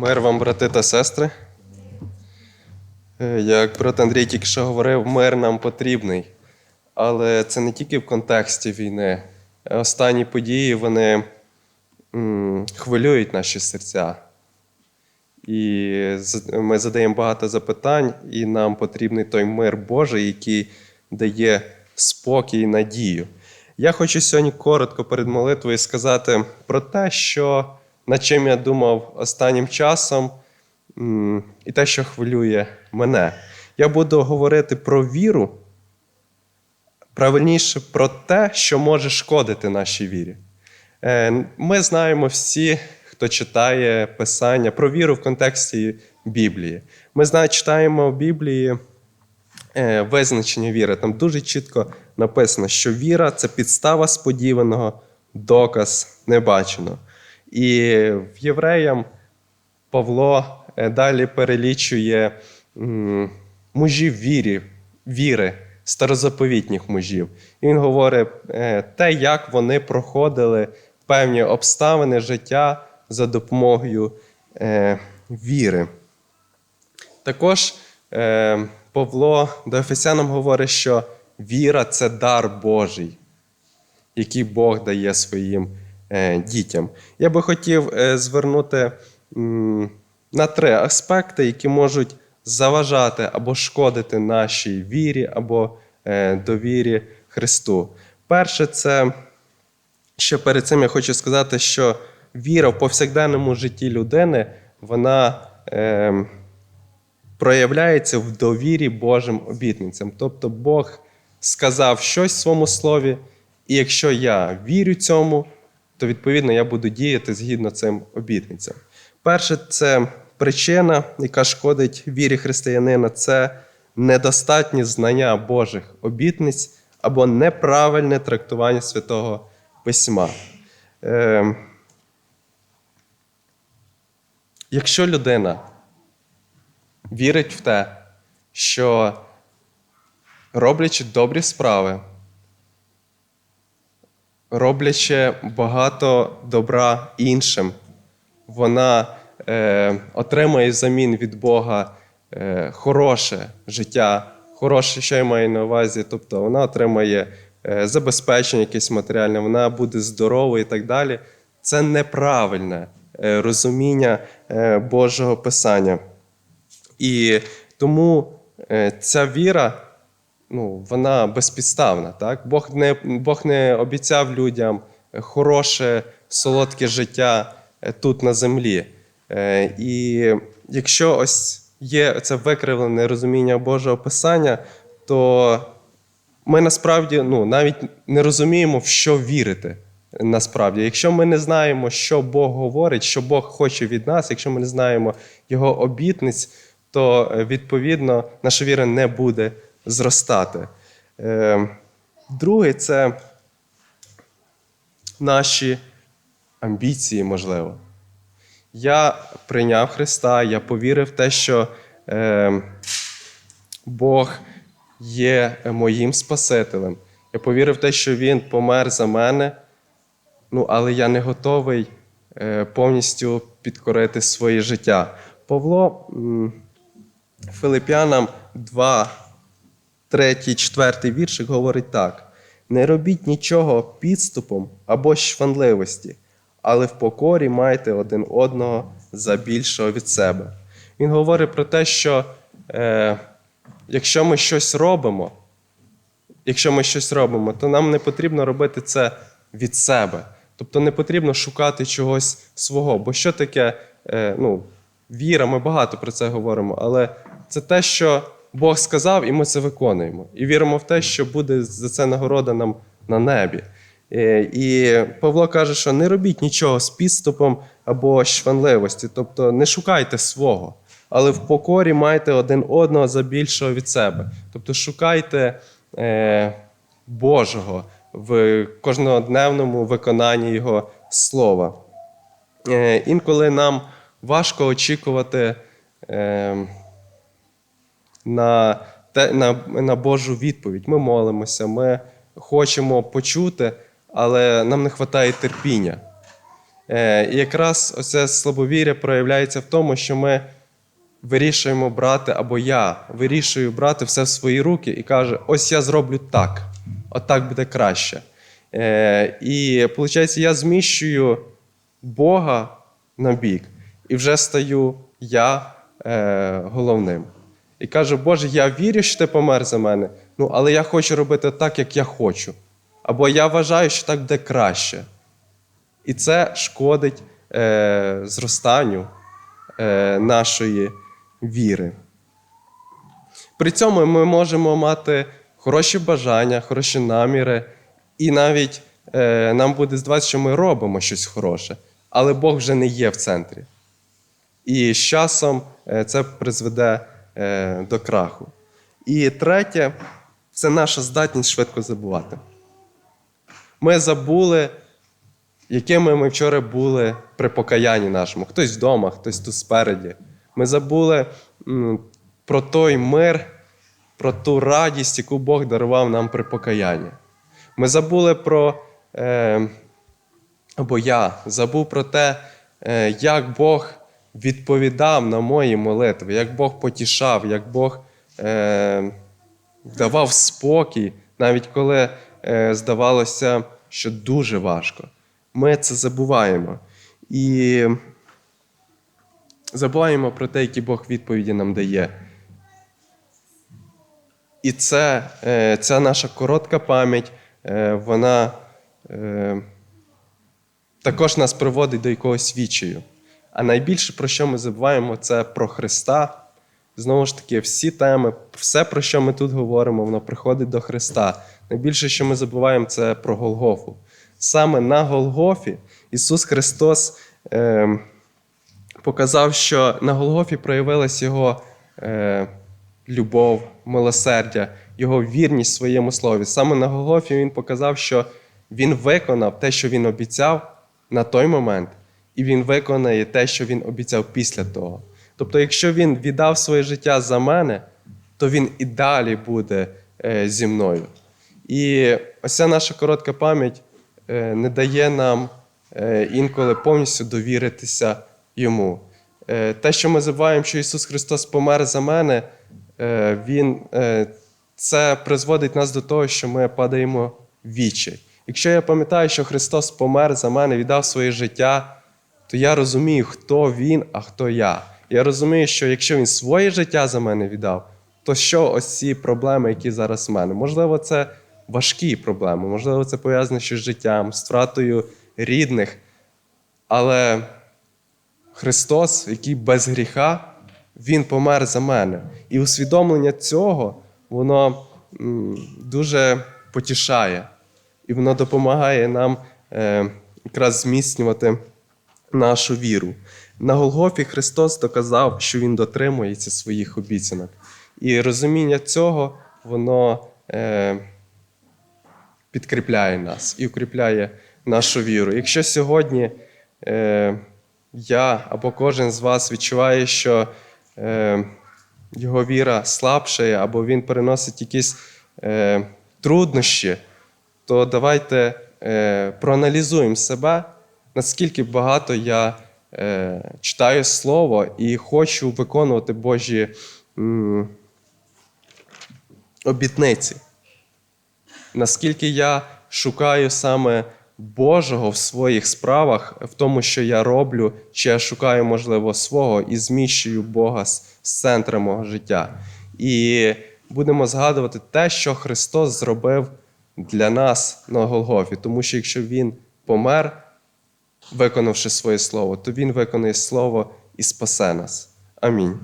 Мир вам, брати та сестри. Е, Як брат Андрій тільки що говорив, мир нам потрібний. Але це не тільки в контексті війни. Останні події вони хвилюють наші серця. І ми задаємо багато запитань, і нам потрібний той мир Божий, який дає спокій і надію. Я хочу сьогодні коротко перед молитвою сказати про те, що над чим я думав останнім часом, і те, що хвилює мене. Я буду говорити про віру, правильніше про те, що може шкодити нашій вірі. Е, Ми знаємо всі, хто читає Писання про віру в контексті Біблії. Ми знаємо, читаємо в Біблії е, визначення віри. Там дуже чітко написано, що віра це підстава сподіваного, доказ небаченого. І в євреям Павло е, далі перелічує мужів вірі, віри, старозаповітніх мужів. І він говорить е, те, як вони проходили певні обставини життя за допомогою е, віри. Також Павло до Ефесянам говорить, що віра це дар Божий, який Бог дає своїм дітям. Я би хотів е, звернути на три аспекти, які можуть заважати або шкодити нашій вірі, або е, довірі Христу. Перше, це ще перед цим я хочу сказати, що віра в повсякденному житті людини, вона е, проявляється в довірі Божим обітницям. Тобто Бог сказав щось в своєму слові, і якщо я вірю цьому, то відповідно я буду діяти згідно цим обітницям. Перше, це причина, яка шкодить вірі християнина, це недостатні знання Божих обітниць або неправильне трактування святого письма. Е, якщо людина вірить в те, що роблячи добрі справи, роблячи багато добра іншим, вона е, отримає взамін від Бога е, хороше життя, хороше, що я маю на увазі, тобто вона отримає е, забезпечення якесь матеріальне, вона буде здоровою і так далі. Це неправильне е, розуміння е, Божого Писання. І тому е, ця віра, ну, вона безпідставна. Так? Бог, не, Бог не обіцяв людям хороше, солодке життя е, тут на землі. Е, І якщо ось є це викривлене розуміння Божого Писання, то ми насправді ну, навіть не розуміємо, в що вірити. Насправді, якщо ми не знаємо, що Бог говорить, що Бог хоче від нас, якщо ми не знаємо Його обітниць, то е, відповідно наша віра не буде зростати. Е, Друге, це наші амбіції, можливо. Я прийняв Христа, я повірив в те, що е, Бог є моїм Спасителем. Я повірив в те, що Він помер за мене, ну, але я не готовий е, повністю підкорити своє життя. Павло Филип'янам 2, 3, 4 віршик говорить так: не робіть нічого підступом або шванливості, але в покорі майте один одного за більшого від себе. Він говорить про те, що е, якщо ми щось робимо, якщо ми щось робимо, то нам не потрібно робити це від себе. Тобто не потрібно шукати чогось свого. Бо що таке е, ну, віра, ми багато про це говоримо, але це те, що Бог сказав, і ми це виконуємо. І віримо в те, що буде за це нагорода нам на небі. Е, І Павло каже, що не робіть нічого з підступом або шванливості, тобто не шукайте свого, але в покорі майте один одного за більшого від себе. Тобто шукайте е, Божого в кожнодневному виконанні Його слова. Е, Інколи нам важко очікувати на, те, на, на Божу відповідь. Ми молимося, ми хочемо почути, але нам не вистачає терпіння. Е, І якраз оце слабовір'я проявляється в тому, що ми вирішуємо брати, або я вирішую брати все в свої руки і каже: ось я зроблю так, отак буде краще. Е, І виходить, я зміщую Бога на бік і вже стаю я е, головним. І кажу, Боже, я вірю, що ти помер за мене, ну, але я хочу робити так, як я хочу. Або я вважаю, що так буде краще. І це шкодить е, зростанню е, нашої віри. При цьому ми можемо мати хороші бажання, хороші наміри, і навіть е, нам буде здаватися, що ми робимо щось хороше, але Бог вже не є в центрі. І з часом е, це призведе до краху. І третє це наша здатність швидко забувати. Ми забули, якими ми вчора були при покаянні нашому. Хтось вдома, хтось тут спереді. Ми забули про той мир, про ту радість, яку Бог дарував нам при покаянні. Ми забули про, е, або я забув про те, е, як Бог відповідав на мої молитви, як Бог потішав, як Бог е, давав спокій, навіть коли е, здавалося, що дуже важко. Ми це забуваємо. І забуваємо про те, які Бог відповіді нам дає. І це, е, ця наша коротка пам'ять, е, вона е, також нас приводить до якогось відчаю. А найбільше, про що ми забуваємо, це про Христа. Знову ж таки, всі теми, все, про що ми тут говоримо, воно приходить до Христа. Найбільше, що ми забуваємо, це про Голгофу. Саме на Голгофі Ісус Христос е, показав, що на Голгофі проявилась Його е, любов, милосердя, Його вірність своєму слові. Саме на Голгофі Він показав, що Він виконав те, що Він обіцяв на той момент, і Він виконає те, що Він обіцяв після того. Тобто, якщо Він віддав своє життя за мене, то Він і далі буде е, зі мною. І ось наша коротка пам'ять е, не дає нам е, інколи повністю довіритися йому. Те, що ми забуваємо, що Ісус Христос помер за мене, Він, це призводить нас до того, що ми падаємо в відчай. Якщо я пам'ятаю, що Христос помер за мене, віддав своє життя, то я розумію, хто Він, а хто я. Я розумію, що якщо Він своє життя за мене віддав, то що ось ці проблеми, які зараз в мене? Можливо, це важкі проблеми, можливо, це пов'язане ще з життям, з втратою рідних. Але Христос, який без гріха, Він помер за мене. І усвідомлення цього, воно дуже потішає. І воно допомагає нам е, якраз зміцнювати нашу віру. На Голгофі Христос доказав, що Він дотримується своїх обіцянок. І розуміння цього, воно е, підкріпляє нас і укріпляє нашу віру. Якщо сьогодні е, я або кожен з вас відчуває, що е, його віра слабшає, або він переносить якісь е, труднощі, то давайте е, проаналізуємо себе, наскільки багато я е, читаю Слово і хочу виконувати Божі м, обітниці. Наскільки я шукаю саме Божого в своїх справах, в тому, що я роблю, чи я шукаю, можливо, свого і зміщую Бога з, центра мого життя. І будемо згадувати те, що Христос зробив для нас на Голгофі. Тому що якщо Він помер, виконавши своє слово, то Він виконує слово і спасе нас. Амінь.